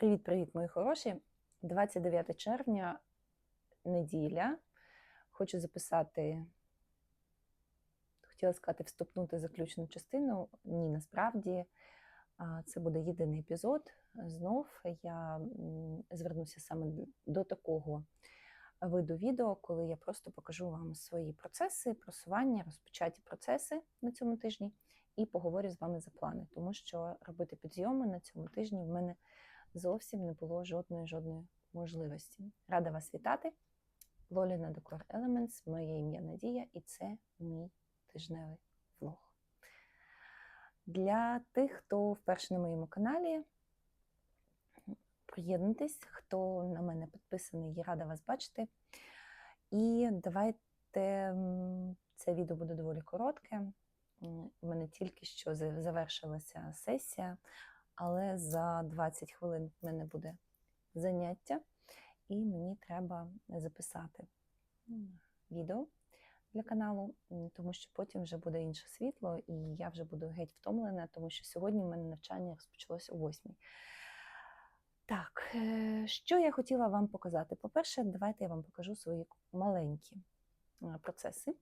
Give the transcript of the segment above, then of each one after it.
Привіт-привіт, мої хороші! 29 червня, неділя. Хочу записати, хотіла сказати, вступнути заключну частину. Ні, насправді це буде єдиний епізод. Знов я звернуся саме до такого виду відео, коли я просто покажу вам свої процеси, просування, розпочаті процеси на цьому тижні і поговорю з вами за плани, тому що робити підйоми на цьому тижні в мене зовсім не було жодної жодної можливості. Рада вас вітати. Лоліна Декор Elements, моє ім'я Надія, і це мій тижневий влог. Для тих, хто вперше на моєму каналі, приєднуйтесь, хто на мене підписаний, я рада вас бачити. І давайте це відео буде доволі коротке. У мене тільки що завершилася сесія, але за 20 хвилин в мене буде заняття, і мені треба записати відео для каналу, тому що потім вже буде інше світло, і я вже буду геть втомлена, тому що сьогодні в мене навчання розпочалося о 8. Так, е, що я хотіла вам показати? По-перше, давайте я вам покажу свої маленькі е, процеси.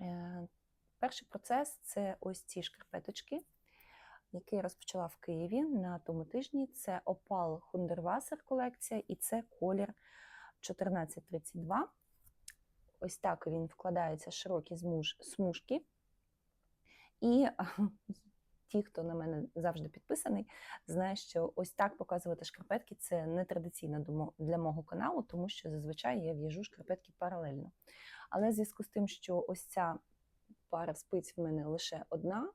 Е, Перший процес це ось ці шкарпеточки, які я розпочала в Києві на тому тижні. Це Opal Hunderwasser колекція, і це колір 1432. Ось так він вкладається широкі змуж, смужки. І ті, хто на мене завжди підписаний, знає, що ось так показувати шкарпетки це не традиційно для мого каналу, тому що зазвичай я в'яжу шкарпетки паралельно. Але в зв'язку з тим, що ось ця пара спиць в мене лише одна.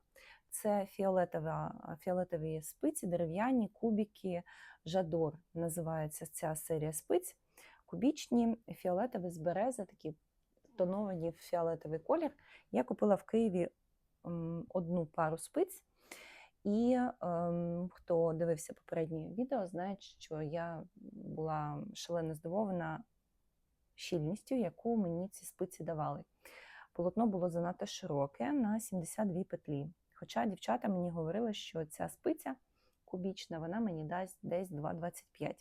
Це фіолетова, фіолетові спиці, дерев'яні кубики, жадор називається ця серія спиць. Кубічні, фіолетові з берези, такі тоновані в фіолетовий колір. Я купила в Києві одну пару спиць. І ем, хто дивився попереднє відео, знає, що я була шалено здивована щільністю, яку мені ці спиці давали. Полотно було занадто широке на 72 петлі. Хоча дівчата мені говорили, що ця спиця кубічна, вона мені дасть десь 2,25.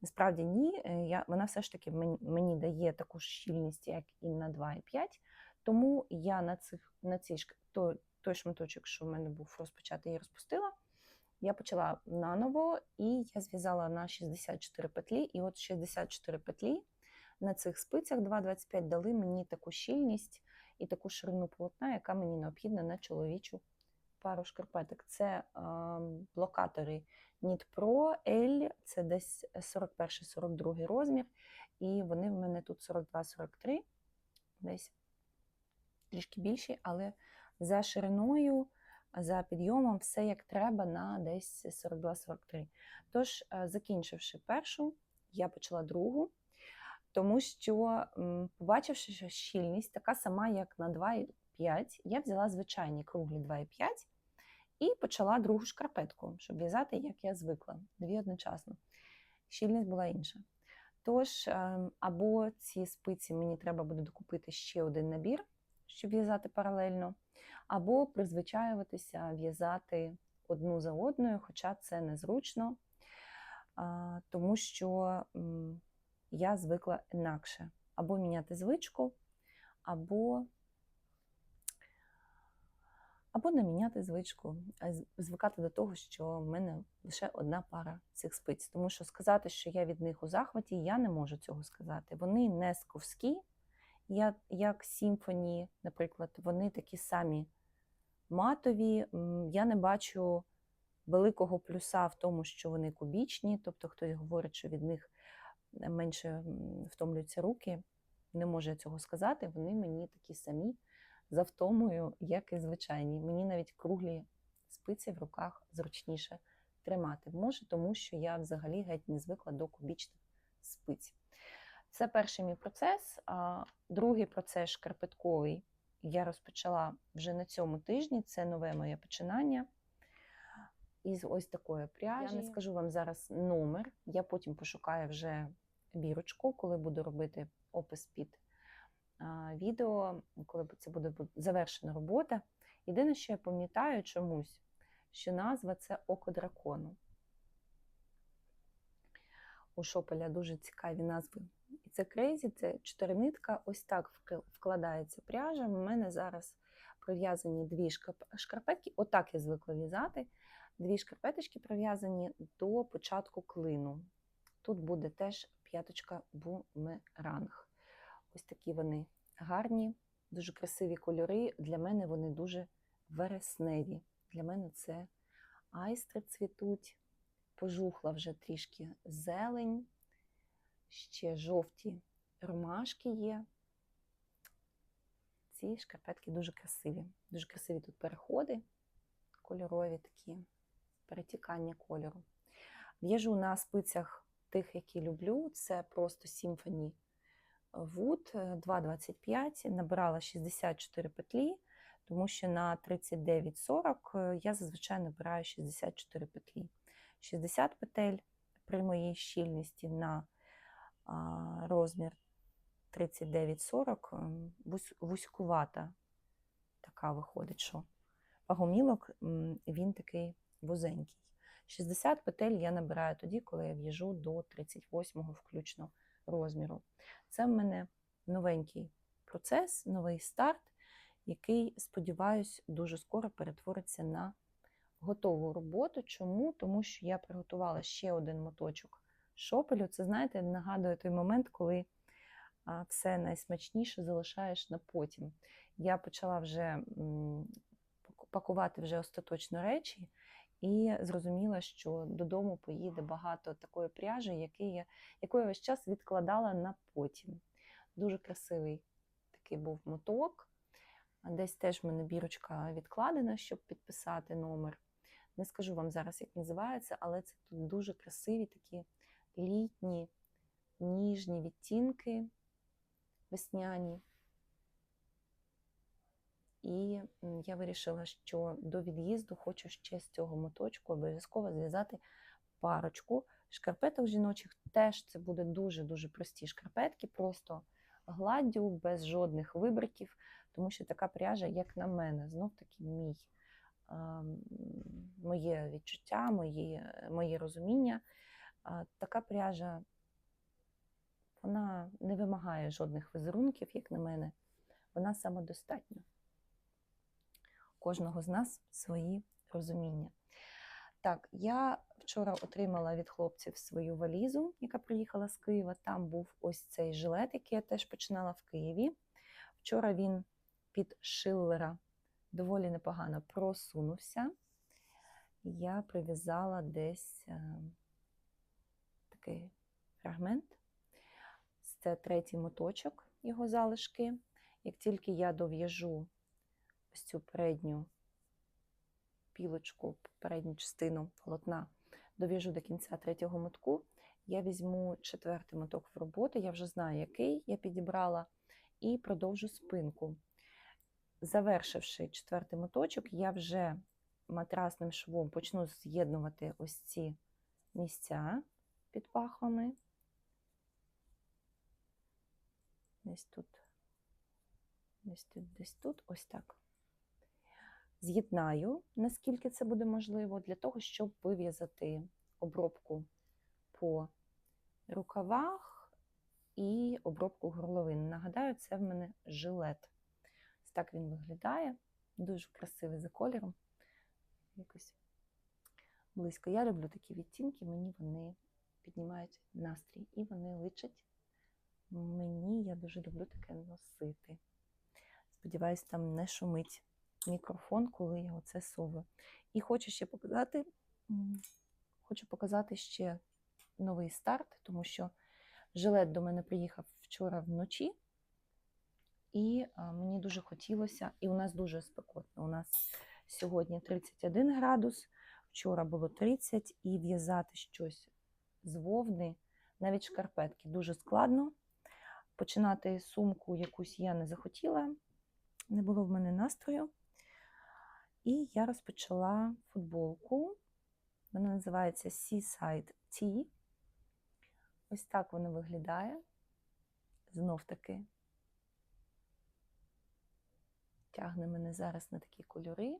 Насправді ні, е, я, вона все ж таки мені, мені дає таку ж щільність, як і на 2,5. Тому я на, цих, на цій той, той шматочок, що в мене був розпочатий, я розпустила. Я почала наново і я зв'язала на 64 петлі. І от 64 петлі на цих спицях 2,25 дали мені таку щільність і таку ширину полотна, яка мені необхідна на чоловічу пару шкарпеток. Це е, блокатори Knit Pro L, це десь 41-42 розмір, і вони в мене тут 42-43, десь трішки більші, але за шириною, за підйомом все як треба на десь 42-43. Тож, е, закінчивши першу, я почала другу. Тому що, побачивши, що щільність така сама, як на 2,5, я взяла звичайні круглі 2,5 і почала другу шкарпетку, щоб в'язати, як я звикла, дві одночасно. Щільність була інша. Тож, ем, або ці спиці мені треба буде докупити ще один набір, щоб в'язати паралельно, або призвичаюватися в'язати одну за одною, хоча це незручно, тому що. я звикла інакше. Або міняти звичку, або, або не міняти звичку, звикати до того, що в мене лише одна пара цих спиць. Тому що сказати, що я від них у захваті, я не можу цього сказати. Вони не сковські, як сімфоні, наприклад, вони такі самі матові. Я не бачу великого плюса в тому, що вони кубічні, тобто хтось говорить, що від них менше втомлюються руки. Не можу я цього сказати. Вони мені такі самі за втомою, як і звичайні. Мені навіть круглі спиці в руках зручніше тримати. Може, тому що я взагалі геть не звикла до кубічних спиць. Це перший мій процес. Другий процес шкарпетковий я розпочала вже на цьому тижні. Це нове моє починання. Із ось такої пряжі. Я не скажу вам зараз номер. Я потім пошукаю вже бірочку, коли буду робити опис під відео, коли це буде завершена робота. Єдине, що я пам'ятаю чомусь, що назва це Око дракону. У шопеля дуже цікаві назви. І це крейзі, це чотиринитка. Ось так вкладається пряжа. У мене зараз прив'язані дві шкарпетки. Отак я звикла в'язати. Дві шкарпеточки прив'язані до початку клину. Тут буде теж п'яточка бумеранг. Ось такі вони гарні, дуже красиві кольори. Для мене вони дуже вересневі. Для мене це айстри цвітуть, пожухла вже трішки зелень, ще жовті ромашки є. Ці шкарпетки дуже красиві. Дуже красиві тут переходи, кольорові такі, перетікання кольору. В'яжу на спицях тих, які люблю. Це просто Symphony Wood 2,25. Набирала 64 петлі, тому що на 39,40 я зазвичай набираю 64 петлі. 60 петель при моїй щільності на розмір 39,40 м, вузькувата така виходить, що вагомілок він такий вузенький. 60 петель я набираю тоді, коли я в'яжу до 38-го включно розміру. Це в мене новенький процес, новий старт, який, сподіваюсь, дуже скоро перетвориться на готову роботу. Чому? Тому що я приготувала ще один моточок шопелю. Це, знаєте, нагадує той момент, коли все найсмачніше залишаєш на потім. Я почала вже пакувати вже остаточно речі. І зрозуміла, що додому поїде багато такої пряжі, який я, яку я весь час відкладала на потім. Дуже красивий такий був моток. Десь теж в мене бірочка відкладена, щоб підписати номер. Не скажу вам зараз, як називається, але це тут дуже красиві такі літні, ніжні відтінки, весняні. І я вирішила, що до від'їзду хочу ще з цього моточку обов'язково зв'язати парочку шкарпеток жіночих. Теж це буде дуже-дуже прості шкарпетки, просто гладдю, без жодних вибриків, тому що така пряжа, як на мене, знов таки мій, моє відчуття, моє, моє розуміння. Така пряжа вона не вимагає жодних візерунків, як на мене. Вона самодостатня кожного з нас свої розуміння. Так, я вчора отримала від хлопців свою валізу, яка приїхала з Києва. Там був ось цей жилет, який я теж починала в Києві. Вчора він під Шиллера доволі непогано просунувся. Я прив'язала десь е, такий фрагмент. Це третій моточок, його залишки. Як тільки я дов'яжу ось цю передню пілочку, передню частину полотна, дов'яжу до кінця третього мотку, я візьму четвертий моток в роботу, я вже знаю, який я підібрала, і продовжу спинку. Завершивши четвертий моточок, я вже матрасним швом почну з'єднувати ось ці місця під пахвами. Десь тут, десь тут, десь тут, ось так з'єднаю, наскільки це буде можливо, для того, щоб вив'язати обробку по рукавах і обробку горловин. Нагадаю, це в мене жилет. Ось так він виглядає. Дуже красивий за кольором. Якось близько. Я люблю такі відтінки, мені вони піднімають настрій і вони личать мені. Я дуже люблю таке носити. Сподіваюсь, там не шумить мікрофон, коли я оце совую. І хочу ще показати, хочу показати ще новий старт, тому що жилет до мене приїхав вчора вночі, і мені дуже хотілося, і у нас дуже спекотно. У нас сьогодні 31 градус, вчора було 30, і в'язати щось з вовни, навіть шкарпетки, дуже складно. Починати сумку якусь я не захотіла, не було в мене настрою. І я розпочала футболку. Вона називається Seaside Tea. Ось так вона виглядає. Знов таки тягне мене зараз на такі кольори.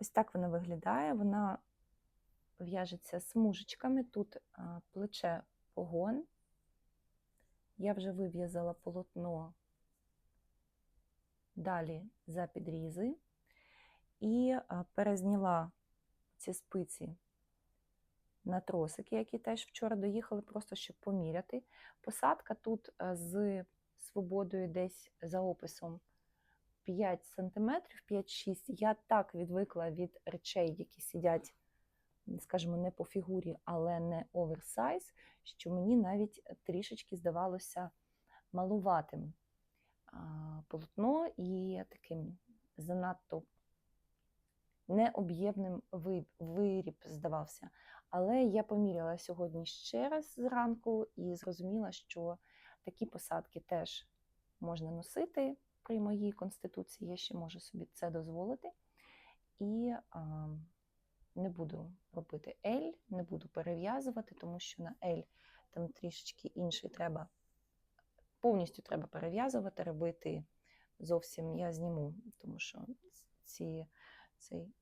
Ось так вона виглядає. Вона в'яжеться смужечками. Тут плече погон. Я вже вив'язала полотно далі за підрізи і перезняла ці спиці на тросики, які теж вчора доїхали, просто щоб поміряти. Посадка тут з свободою десь за описом 5 см, 5-6. Я так відвикла від речей, які сидять, скажімо, не по фігурі, але не оверсайз, що мені навіть трішечки здавалося малуватим полотно і таким занадто необ'ємним виріб здавався. Але я поміряла сьогодні ще раз зранку і зрозуміла, що такі посадки теж можна носити при моїй конституції, я ще можу собі це дозволити. І а, не буду робити L, не буду перев'язувати, тому що на L там трішечки інший треба, повністю треба перев'язувати, робити зовсім я зніму, тому що ці, цей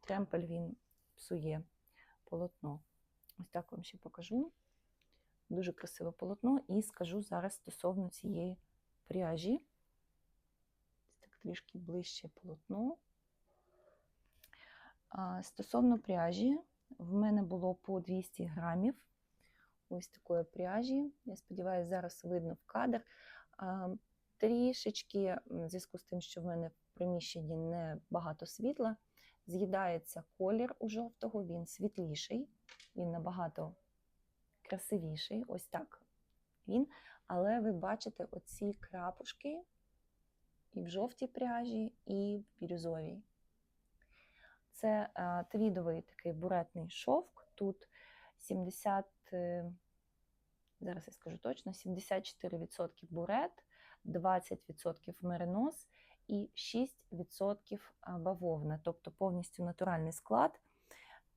тремпель він псує полотно. Ось так вам ще покажу. Дуже красиве полотно, і скажу зараз стосовно цієї пряжі. Так трішки ближче полотно. Стосовно пряжі, в мене було по 200 грамів ось такої пряжі. Я сподіваюся, зараз видно в кадр. Трішечки, в зв'язку з тим, що в мене приміщенні не багато світла, з'їдається колір у жовтого, він світліший, він набагато красивіший. Ось так він. Але ви бачите оці крапушки і в жовтій пряжі, і в бірюзовій. Це а, твідовий такий буретний шовк. Тут 70, е, зараз я скажу точно, 74% бурет, 20% меринос і 6% бавовна, тобто повністю натуральний склад.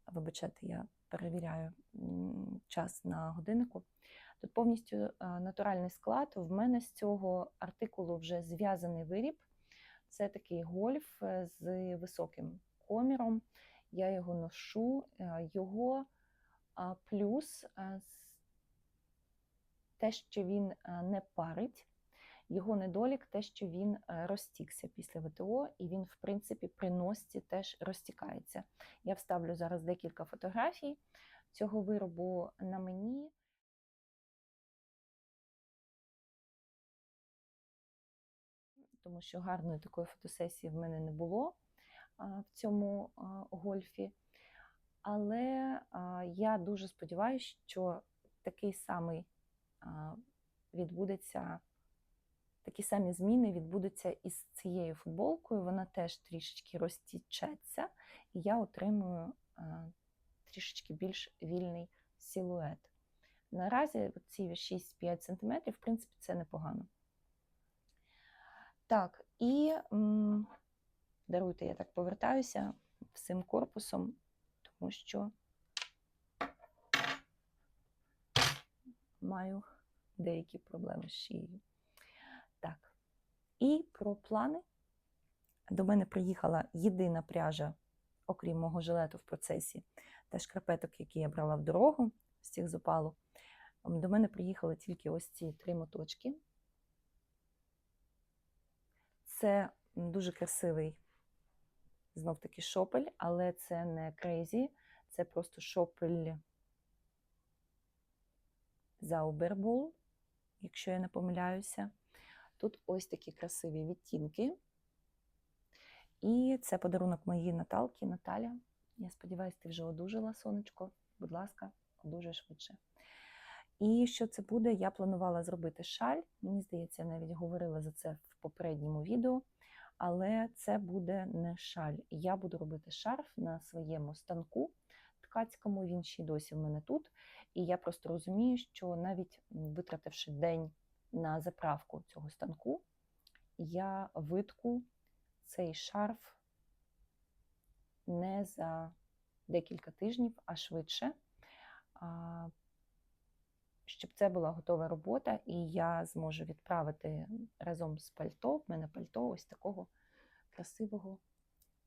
Вибачайте, я перевіряю час на годиннику. Тут повністю натуральний склад. В мене з цього артикулу вже зв'язаний виріб. Це такий гольф е, з високим коміром. Я його ношу. Е, Його плюс те, що він не парить. Його недолік те, що він е, розтікся після ВТО, і він, в принципі, при носці теж розтікається. Я вставлю зараз декілька фотографій цього виробу на мені. тому що гарної такої фотосесії в мене не було в цьому гольфі. Але я дуже сподіваюся, що такий самий відбудеться, такі самі зміни відбудуться із цією футболкою. Вона теж трішечки розтічеться, і я отримую а, трішечки більш вільний силует. Наразі ці 6-5 см, в принципі, це непогано. Так, і м, даруйте, я так повертаюся всім корпусом, тому що маю деякі проблеми з шиєю. І про плани. До мене приїхала єдина пряжа, окрім мого жилету в процесі, та шкарпеток, які я брала в дорогу з цих з опалу. До мене приїхали тільки ось ці три моточки. Це дуже красивий знов таки шопель, але це не крейзі, це просто шопель Заубербол, якщо я не помиляюся. Тут ось такі красиві відтінки. І це подарунок моїй Наталки. Наталя, я сподіваюся, ти вже одужала, сонечко. Будь ласка, одужай швидше. І що це буде? Я планувала зробити шаль. Мені здається, я навіть говорила за це в попередньому відео. Але це буде не шаль. Я буду робити шарф на своєму станку ткацькому, він ще й досі в мене тут. І я просто розумію, що навіть витративши день на заправку цього станку, я витку цей шарф не за декілька тижнів, а швидше щоб це була готова робота, і я зможу відправити разом з пальто. В мене пальто ось такого красивого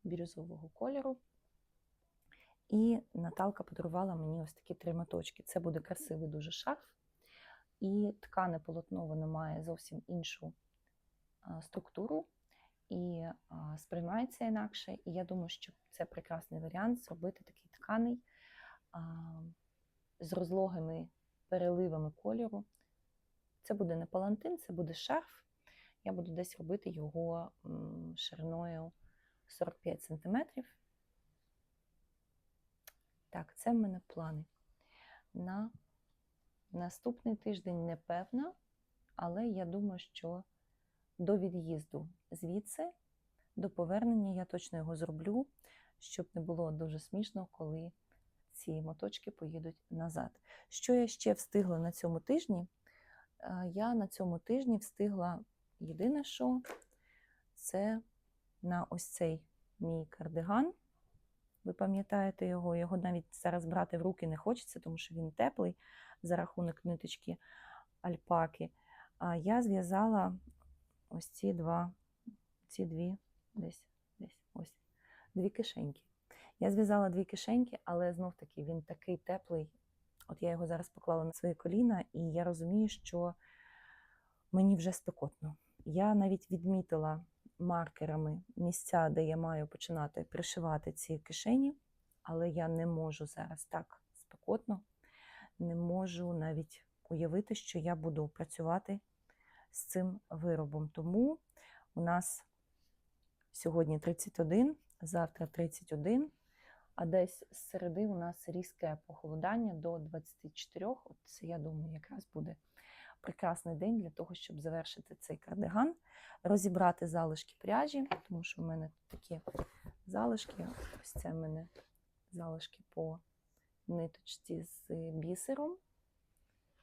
бірюзового кольору. І Наталка подарувала мені ось такі три моточки. Це буде красивий дуже шарф. І ткане полотно воно має зовсім іншу структуру і сприймається інакше. І я думаю, що це прекрасний варіант зробити такий тканий з розлогими переливами кольору. Це буде не палантин, це буде шарф. Я буду десь робити його шириною 45 см. Так, це в мене плани. На наступний тиждень непевна, але я думаю, що до від'їзду звідси, до повернення я точно його зроблю, щоб не було дуже смішно, коли ці моточки поїдуть назад. Що я ще встигла на цьому тижні? Е, Я на цьому тижні встигла єдине, що це на ось цей мій кардиган. Ви пам'ятаєте його, його навіть зараз брати в руки не хочеться, тому що він теплий за рахунок ниточки альпаки. А я зв'язала ось ці два, ці дві, десь, десь, ось, дві кишеньки. Я зв'язала дві кишеньки, але знов таки він такий теплий. От я його зараз поклала на свої коліна, і я розумію, що мені вже спекотно. Я навіть відмітила маркерами місця, де я маю починати пришивати ці кишені, але я не можу зараз так спекотно, не можу навіть уявити, що я буду працювати з цим виробом. Тому у нас сьогодні 31, завтра 31, а десь з середи у нас різке похолодання до 24. От це, я думаю, якраз буде прекрасний день для того, щоб завершити цей кардиган, розібрати залишки пряжі, тому що в мене такі залишки. Ось це в мене залишки по ниточці з бісером.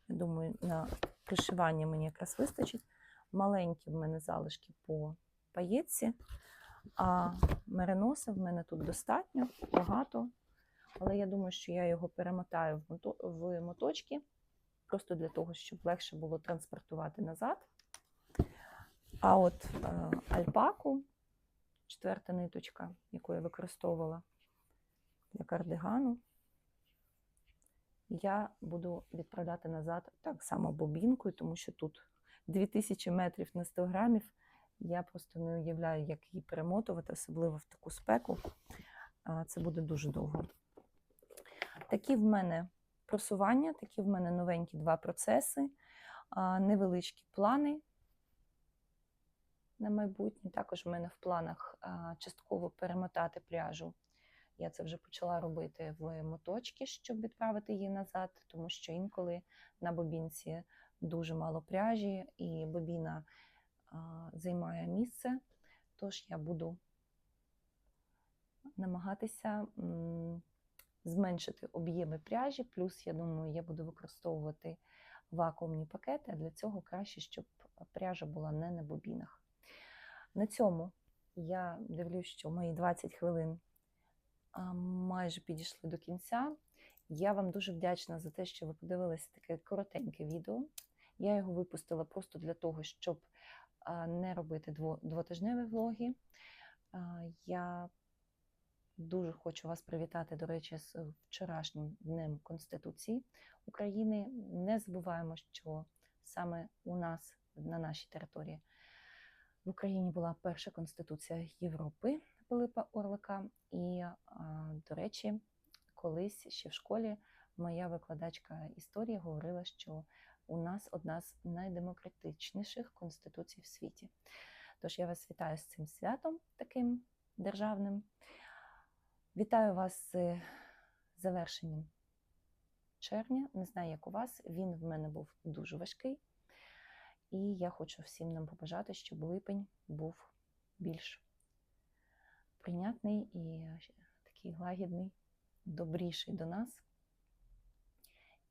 Я думаю, на пришивання мені якраз вистачить. Маленькі в мене залишки по паєтці, а мериноса в мене тут достатньо, багато. Але я думаю, що я його перемотаю в моточки, просто для того, щоб легше було транспортувати назад. А от е, альпаку, четверта ниточка, яку я використовувала для кардигану, я буду відправляти назад так само бобінкою, тому що тут 2000 метрів на 100 грамів. Я просто не уявляю, як її перемотувати, особливо в таку спеку. Це буде дуже довго. Такі в мене просування, такі в мене новенькі два процеси, невеличкі плани на майбутнє. Також в мене в планах частково перемотати пряжу. Я це вже почала робити в моточки, щоб відправити її назад, тому що інколи на бобінці дуже мало пряжі, і бобіна а, займає місце. Тож я буду намагатися м, зменшити об'єми пряжі, плюс, я думаю, я буду використовувати вакуумні пакети, а для цього краще, щоб пряжа була не на бобінах. На цьому я дивлюсь, що мої 20 хвилин майже підійшли до кінця. Я вам дуже вдячна за те, що ви подивилися таке коротеньке відео. Я його випустила просто для того, щоб не робити дво, двотижневі влоги. Я дуже хочу вас привітати, до речі, з вчорашнім днем Конституції України. Не забуваємо, що саме у нас на нашій території в Україні була перша конституція Європи Пилипа Орлика. І, до речі, колись ще в школі моя викладачка історії говорила, що у нас одна з найдемократичніших конституцій в світі. Тож я вас вітаю з цим святом таким державним. Вітаю вас з завершенням червня. Не знаю, як у вас. Він в мене був дуже важкий. І я хочу всім нам побажати, щоб липень був більш прийнятний і такий лагідний, добріший до нас.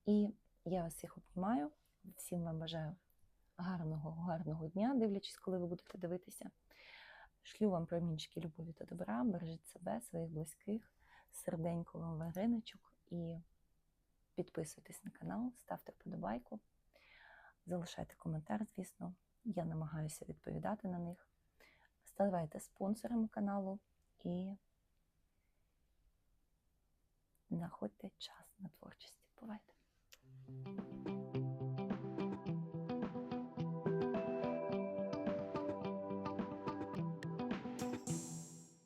І я вас всіх обіймаю, всім вам бажаю гарного, гарного дня, дивлячись, коли ви будете дивитися. Шлю вам промінчики любові та добра, бережіть себе, своїх близьких, серденько вам вареничок. І підписуйтесь на канал, ставте вподобайку, Залишайте коментар, звісно, я намагаюся відповідати на них. Ставайте спонсорами каналу і знаходьте час на творчість. Бувайте!